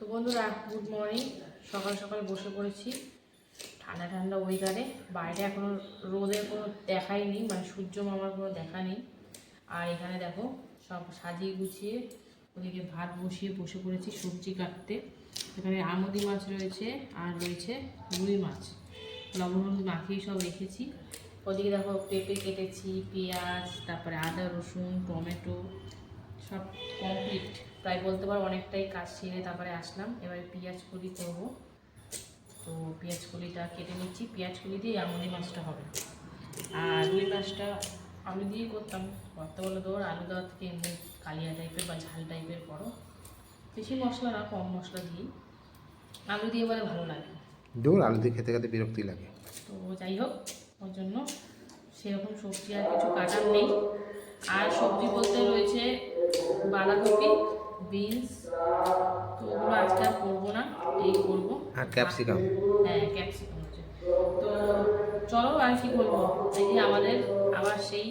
তো বন্ধুরা good morning সকাল সকাল বসে পড়েছি। ঠান্ডা ঠান্ডা ওয়েদারে বাইরে এখনও রোদের কোনো দেখাই নেই মানে সূর্য মামার কোনো দেখা নেই। আর এখানে দেখো, সব সাজিয়ে গুছিয়ে ওদিকে ভাত বসিয়ে বসে পড়েছি সবজি কাটতে। এখানে আমদি মাছ রয়েছে, আর রয়েছে রুই মাছ। লবণ হলুদ মাখিয়ে সব রেখেছি। ওদিকে দেখো, পেঁপে কেটেছি, পেঁয়াজ, তারপরে আদা, রসুন, টমেটো, সব কমপ্লিট প্রায় বলতে পারো অনেকটাই কাজ সেরে তারপরে আসলাম। এবারে পেঁয়াজ কলি করব। তো পেঁয়াজ কলিটা কেটে নিচ্ছি। পেঁয়াজ কলি দিয়ে আমনি মাছটা হবে। আর রুই মাছটা আলু দিয়েই করতাম। করতে বলে তোর আলু দেওয়ার থেকে এমনি কালিয়া টাইপের বা ঝাল টাইপের করো। বেশি মশলা না কম মশলা দিই আলু দিয়ে বলে ভালো লাগে। দূর আলু দিয়ে খেতে খেতে বিরক্তি লাগে। তো যাই হোক ওর জন্য সেরকম সবজি আর কিছু কাটার নেই। আর সবজি বলতে রয়েছে বাঁধাকপি বিনস তো ওগুলো আজকে আর করব না এই করব। আর ক্যাপসিকাম? হ্যাঁ ক্যাপসিকাম তো চলো আর কি বলব এই যে আমাদের আবার সেই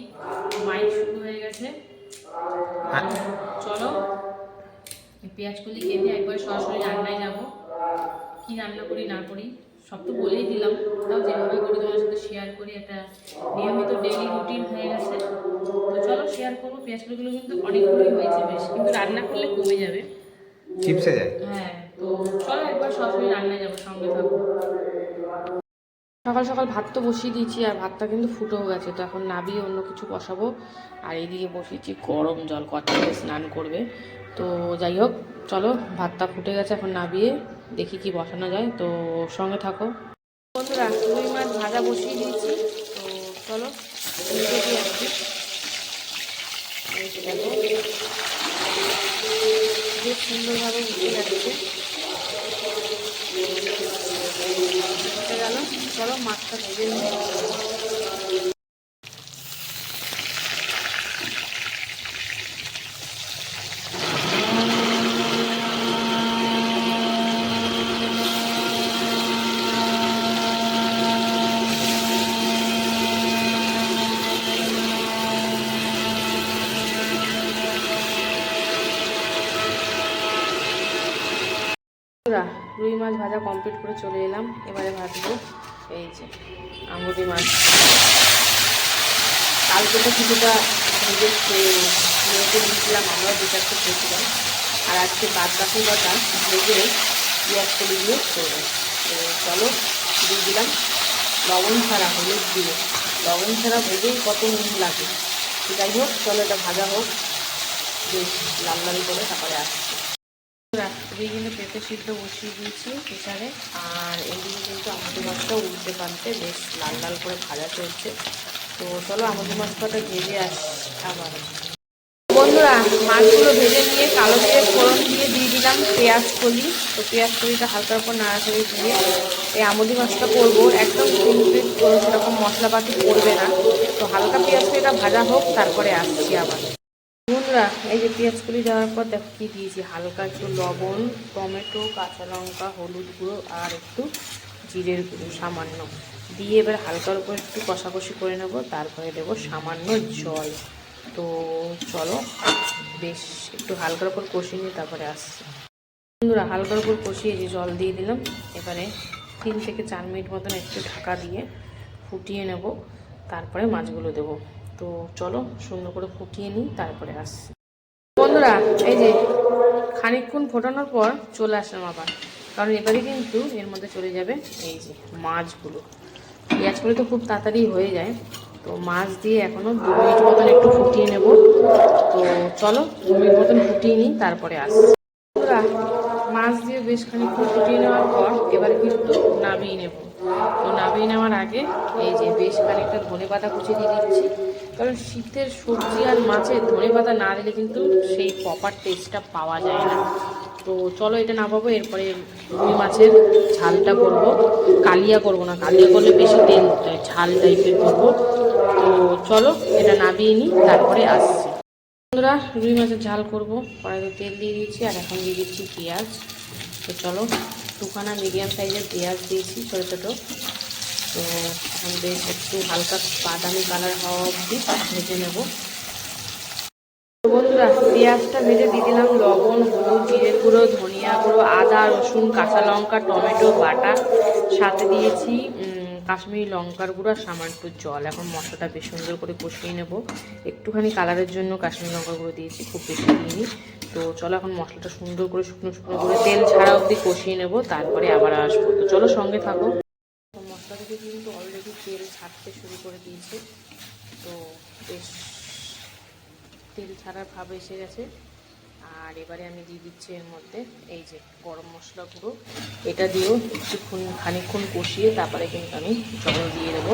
মাইক শুরু হয়ে গেছে। হ্যাঁ। চলো এই পেঁয়াজ কলি কেটে একবার সরাসরি রান্নায় যাব। কি রান্না করি না করি সব তো বলেই দিলাম। তাও যেভাবে করি তোমার সাথে শেয়ার করি একটা নিয়মিত ডেইলি রুটিন হয়ে গেছে। তো চলো শেয়ার করব পেঁয়াজ কলিগুলো কিন্তু অনেকগুলোই হয়েছে বেশ কিন্তু রান্না করলে কমে যাবে। চিপসে যায়? হ্যাঁ তো চলো একবার সরাসরি রান্নায় যাব সঙ্গে থাকব সকাল সকাল ভাত তো বসিয়ে দিয়েছি আর ভাতটা কিন্তু ফুটেও গেছে তো এখন নাবিয়ে অন্য কিছু বসাবো। আর এইদিকে বসিয়েছি গরম জল কচ্ছা স্নান করবে। তো যাই হোক চলো ভাতটা ফুটে গেছে এখন নাবিয়ে দেখি কি বসানো যায়। তো সঙ্গে থাকো। বন্ধুরা রুই মাছ ভাজা বসিয়ে দিয়েছি তো চলো আসছি এই যে খুব সুন্দরভাবে উঠে যাচ্ছে। উঠে গেল। চলো মাছটা ভেজে নিই। বন্ধুরা, রুই মাছ ভাজা কমপ্লিট করে চলে এলাম। এবারে ভাজবো এই যে আঙুরি মাছ। কালকে তো কিছুটা ভেজে মেয়েকে দিয়েছিলাম আমরাও দু চারটে খেয়েছিলাম। আর আজকে বাদ বাকি কটা ভেজে পেঁয়াজ কলি দিয়ে করব। চলো দিয়ে দিলাম লবণ ছাড়া হলুদ দিয়ে। লবণ ছাড়া ভেজেই কত নুন লাগে? যাই হোক চলো এটা ভাজা হোক। বেশ লাল লাল করে তারপরে আসছে। রাত্রে কিন্তু পেঁপে সিদ্ধ বসিয়ে দিয়েছি প্রেসারে। আর এইদিকে কিন্তু আমাদের মাছটা উল্টে পাল্টে বেশ লাল লাল করে ভাজা চলছে। তো চলো আমাদের মাছটা ভেজে আস আবার। বন্ধুরা, মাছগুলো ভেজে নিয়ে কালো দিয়ে ফোড়ন দিয়ে দিয়ে দিলাম, পেঁয়াজ কলি। তো পেঁয়াজ কলিটা হালকার উপর নাড়াচাড়ি দিয়ে এই আমদি মাছটা করব। একদম সিম্পল সেরকম মশলাপাতি করবে না। তো হালকা পেঁয়াজ কলিটা ভাজা হোক, তারপরে আসছি আবার। বন্ধুরা, এই যে পেঁয়াজ কুলি দেওয়ার পর দেখো কি দিয়েছি। হালকা একটু লবণ, টমেটো, কাঁচা লঙ্কা, হলুদ গুঁড়ো আর একটু জিরের গুঁড়ো সামান্য। দিয়ে এবার হালকার উপর একটু কষাকষি করে নেব, তারপরে দেবো সামান্য জল। তো চলো, বেশ একটু হালকার উপর কষিয়ে নিয়ে তারপরে আসছি। বন্ধুরা, হালকার উপর কষিয়ে যে জল দিয়ে দিলাম, এবারে তিন থেকে চার মিনিট মতন একটু ঢাকা দিয়ে ফুটিয়ে নেব, তারপরে মাছগুলো দেবো। তো চলো সুন্দর করে ফুটিয়ে নিই, তারপরে আসছি। বন্ধুরা, এই যে খানিকক্ষণ ফোটানোর পর চলে আসলাম আবার। কারণ এবারে কিন্তু এর মধ্যে চলে যাবে এই যে মাছগুলো। পেঁয়াজগুলো তো খুব তাড়াতাড়ি হয়ে যায়। তো মাছ দিয়ে এখনও দু মিনিট মতন একটু ফুটিয়ে নেব। তো চলো দু মিনিট মতন ফুটিয়ে নিই, তারপরে আসছি। বন্ধুরা, মাছ দিয়ে বেশ খানিকক্ষণ ফুটিয়ে নেওয়ার পর এবার কিন্তু নামিয়ে নেব। তো নামিয়ে নেওয়ার আগে এই যে বেশ খানিকটা ধনে পাতা কুচি দিয়ে দিচ্ছি। কারণ শীতের সবজি আর মাছে ধনে পাতা না দিলে কিন্তু সেই প্রপার টেস্টটা পাওয়া যায় না। তো চলো এটা নামাবো, এরপরে রুই মাছের ঝালটা করব। কালিয়া করব না, কালিয়া করলে বেশি তেল ঝাল টাইপের করব। তো চলো এটা নামিয়ে নিই, তারপরে আসছি। বন্ধুরা, রুই মাছের ঝাল করব। কড়াইতে তেল দিয়ে দিয়েছি আর এখন দিয়ে দিচ্ছি পেঁয়াজ। তো চলো দুখানা মিডিয়াম সাইজের পেঁয়াজ দিয়েছি, ছোটো ছোটো। তো এখন বেশ একটু হালকা বাদামি কালার হওয়া অবধি ভেজে নেব। বন্ধুরা, পেঁয়াজটা ভেজে দিয়ে দিলাম লবণ, হলুদ, জিরে গুঁড়ো, ধনিয়া গুঁড়ো, আদা, রসুন, কাঁচা লঙ্কা, টমেটো, বাটা। সাথে দিয়েছি কাশ্মীরি লঙ্কার গুঁড়ো আর সামান্য জল। এখন মশলাটা বেশ সুন্দর করে কষিয়ে নেব। একটুখানি কালারের জন্য কাশ্মীরি লঙ্কার গুঁড়ো দিয়েছি, খুব বেশি দিইনি। তো চলো এখন মশলাটা সুন্দর করে শুকনো শুকনো করে তেল ছাড়া অবধি কষিয়ে নেব, তারপরে আবার আসব। তো চলো সঙ্গে থাকো। মশলা থেকে কিন্তু অলরেডি তেল ছাড়তে শুরু করে দিয়েছে। তো বেশ, তেল ছাড়ার ভাব এসে গেছে। আর এবারে আমি দিয়ে দিচ্ছি এর মধ্যে এই যে গরম মশলা গুঁড়ো। এটা দিয়েও কিছুক্ষণ খানিকক্ষণ কষিয়ে তারপরে কিন্তু আমি জল দিয়ে দেবো।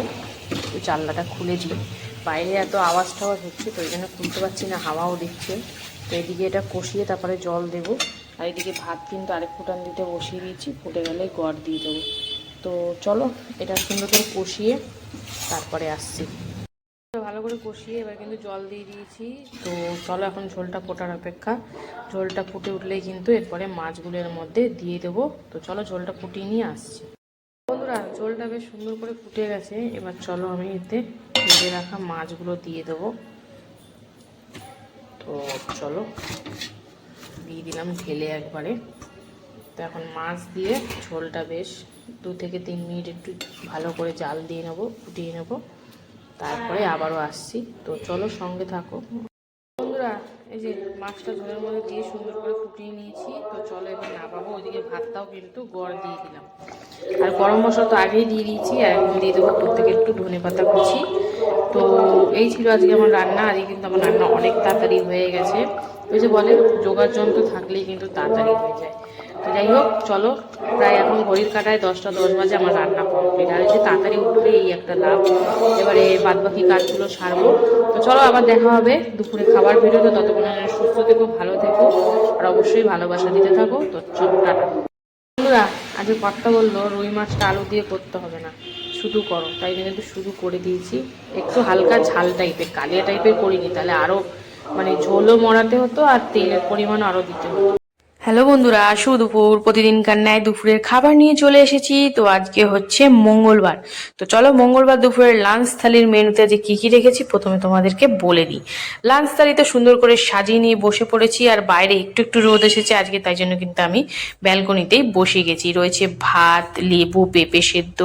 একটু জানলাটা খুলে দিই। বাইরে এত আওয়াজ টাওয়াজ হচ্ছে তো ওই জন্য খুলতে পারছি না, হাওয়াও দিচ্ছে। তো এদিকে এটা কষিয়ে তারপরে জল দেবো। আর এদিকে ভাত কিন্তু আরেক ফুটান দিতে বসিয়ে দিয়েছি, ফুটে গেলে গড় দিয়ে দেবো। তো চলো এটা সুন্দর করে কষিয়ে তারপরে আসছি। ভালো করে কষিয়ে এবার কিন্তু জল দিয়ে দিয়েছি। তো চলো এখন ঝোলটা ফোটার অপেক্ষা। ঝোলটা ফুটে উঠলেই কিন্তু এরপরে মাছগুলোর মধ্যে দিয়ে দেবো। তো চলো ঝোলটা ফুটিয়ে নিয়ে আসছি। বন্ধুরা, ঝোলটা বেশ সুন্দর করে ফুটে গেছে। এবার চলো আমি এতে ভেজে রাখা মাছগুলো দিয়ে দেবো। তো চলো, দিয়ে দিলাম ঢেলে একবারে। তো এখন মাছ দিয়ে ঝোলটা বেশ দু থেকে তিন মিনিট একটু ভালো করে জাল দিয়ে নেব, ফুটিয়ে নেব। তারপরে আবারও আসছি। তো চলো সঙ্গে থাকো। বন্ধুরা, এই যে মাছটা ঝোলের মধ্যে দিয়ে সুন্দর করে ফুটিয়ে নিয়েছি। তো চলো এবার না পাবো ওইদিকে ভাতটাও কিন্তু গড় দিয়ে দিলাম। আর গরম মশলা তো আগেই দিয়ে দিয়েছি। আর এখন দিয়ে দেবো প্রত্যেকে একটু ধনে পাতা কুচি। তো এই ছিল আজকে আমার রান্না, আজকে কিন্তু আমার রান্না অনেক তাড়াতাড়ি হয়ে গেছে। ওই যে বলে, যোগার যন্ত্র থাকলেই কিন্তু তাড়াতাড়ি হয়ে যায়। তো যাই হোক, চলো, প্রায় এখন ঘড়ির কাটায় দশটা দশ বাজে আমার রান্না কমপ্লিট আর যে তাড়াতাড়ি উঠলে এই একটা লাভ, এবারে বাদ বাকি কাজগুলো সারবো। তো চলো, আবার দেখা হবে দুপুরে খাবার ভিডিওতে। ততক্ষণ সুস্থ থেকো, ভালো থেকো, আর অবশ্যই ভালোবাসা দিতে থাকো। তো চলো, টাটা। বন্ধুরা, আজকে কর্তা বলল, রুই মাছটা আলু দিয়ে করতে হবে না। শুধু করো, তাই জন্য একটু শুধু করে দিয়েছি। একটু হালকা ঝাল টাইপের কালিয়া টাইপের করিনি, তাহলে আরও মানে ঝোলও মরাতে হতো আর তেলের পরিমাণ আরও দিতে হতো। হ্যালো বন্ধুরা আসু দুপুর। প্রতিদিনকার ন্যায় দুপুরের খাবার নিয়ে চলে এসেছি। তো আজকে হচ্ছে মঙ্গলবার। তো চলো মঙ্গলবার দুপুরের লাঞ্চ থালির মেনুতে যে কি কি রেখেছি প্রথমে তোমাদেরকে বলে দিই। লাঞ্চ থালিতে সুন্দর করে সাজিয়ে নিয়ে বসে পড়েছি আর বাইরে একটু একটু রোদ এসেছে। আজকে তাই জন্য কিন্তু আমি ব্যালকনিতেই বসে গেছি। রয়েছে ভাত, লেবু, পেঁপে সেদ্ধ,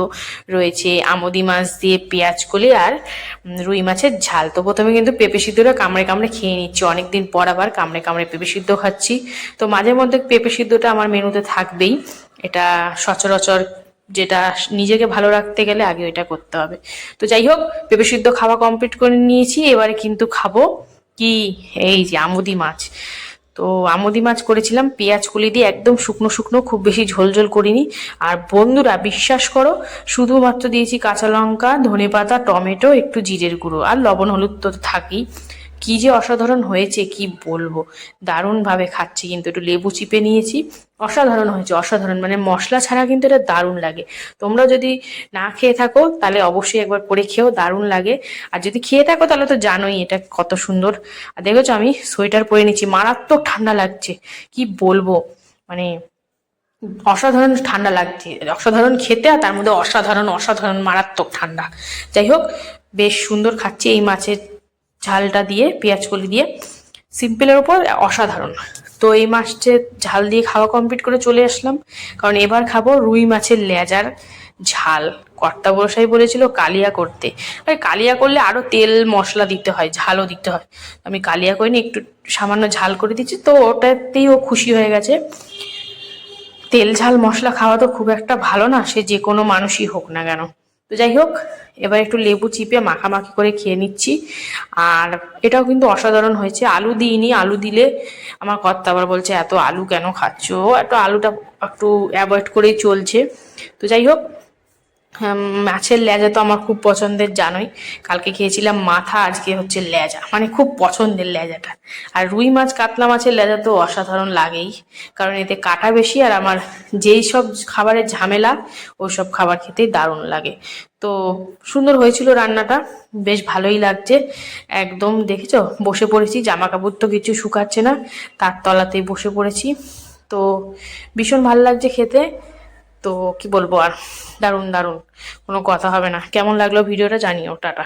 রয়েছে আমদি মাছ দিয়ে পেঁয়াজ কলি আর রুই মাছের ঝাল। তো প্রথমে কিন্তু পেঁপে সিদ্ধটা কামড়ে কামড়ে খেয়ে নিচ্ছি। অনেকদিন পর আবার কামড়ে কামড়ে পেঁপে সিদ্ধ খাচ্ছি। তো মাঝে মধ্যে পেঁপে সিদ্ধটা আমার মেনুতে থাকবেই। এটা সচরাচর যেটা নিজেকে ভালো রাখতে গেলে আগে ওইটা করতে হবে। তো যাই হোক, পেঁপে সিদ্ধ খাওয়া কমপ্লিট করে নিয়েছি। এবারে কিন্তু খাব কি? এই যে আমুদি মাছ। তো আমুদি মাছ করেছিলাম, পেঁয়াজ কুলি দিয়ে একদম শুকনো শুকনো, খুব বেশি ঝোল ঝোল করিনি। আর বন্ধুরা, বিশ্বাস করো, শুধুমাত্র দিয়েছি কাঁচা লঙ্কা ধনে পাতা টমেটো, একটু জিরের গুঁড়ো, আর লবণ হলুদ তো থাকেই। কি যে অসাধারণ হয়েছে, কি বলব? দারুণভাবে খাচ্ছি কিন্তু, একটু লেবু চিপে নিয়েছি। অসাধারণ হয়েছে, অসাধারণ মানে মশলা ছাড়া কিন্তু এটা দারুণ লাগে। তোমরা যদি না খেয়ে থাকো, তাহলে অবশ্যই একবার করে খেও দারুণ লাগে। আর যদি খেয়ে থাকো, তাহলে তো জানোই এটা কত সুন্দর। আর দেখেছ, আমি সোয়েটার পরে নিচ্ছি মারাত্মক ঠান্ডা লাগছে। কি বলব? মানে অসাধারণ ঠান্ডা লাগছে, অসাধারণ খেতে আর তার মধ্যে অসাধারণ অসাধারণ, মারাত্মক ঠান্ডা। যাই হোক, বেশ সুন্দর খাচ্ছি এই মাছের ঝালটা দিয়ে পেঁয়াজ কলি দিয়ে, সিম্পলের ওপর অসাধারণ। তো এই মাছটা ঝাল দিয়ে খাওয়া কমপ্লিট করে চলে আসলাম। কারণ এবার খাব রুই মাছের লেজার ঝাল। কর্তা বসাই বলেছিল কালিয়া করতে। আর কালিয়া করলে আরও তেল, মশলা দিতে হয়, ঝালও দিতে হয়। আমি কালিয়া করিনি, একটু সামান্য ঝাল করে দিচ্ছি। তো ওটাতেই ও খুশি হয়ে গেছে। তেল, ঝাল, মশলা খাওয়া তো খুব একটা ভালো না, সে যে কোনো মানুষই হোক না কেন। তো যাই হোক, এবার একটু লেবু চিপে মাখামাখি করে খেয়ে নিচ্ছি। আর এটাও কিন্তু অসাধারণ হয়েছে। আলু দিইনি, আলু দিলে আমার কর্তা আবার বলছে, এত আলু কেন খাচ্ছ? একটু আলুটা একটু অ্যাভয়েড করেই চলছে। তো যাই হোক মাছের লেজা তো আমার খুব পছন্দের, জানোই। কালকে খেয়েছিলাম মাথা, আজকে হচ্ছে লেজা। মানে খুব পছন্দের লেজাটা। আর রুই মাছ, কাতলা মাছের লেজা তো অসাধারণ লাগেই। কারণ এতে কাটা বেশি আর আমার যেই সব খাবারের ঝামেলা, ওই সব খাবার খেতেই দারুণ লাগে। তো সুন্দর হয়েছিল রান্নাটা, বেশ ভালোই লাগছে। একদম দেখেছ, বসে পড়েছি জামা কাপড় তো কিছু শুকাচ্ছে না, তার তলাতেই বসে পড়েছি। তো ভীষণ ভালো লাগছে খেতে। তো কি বলব আর? দারুণ দারুণ। কোনো কথা হবে না। কেমন লাগল ভিডিওটা জানিও, টাটা।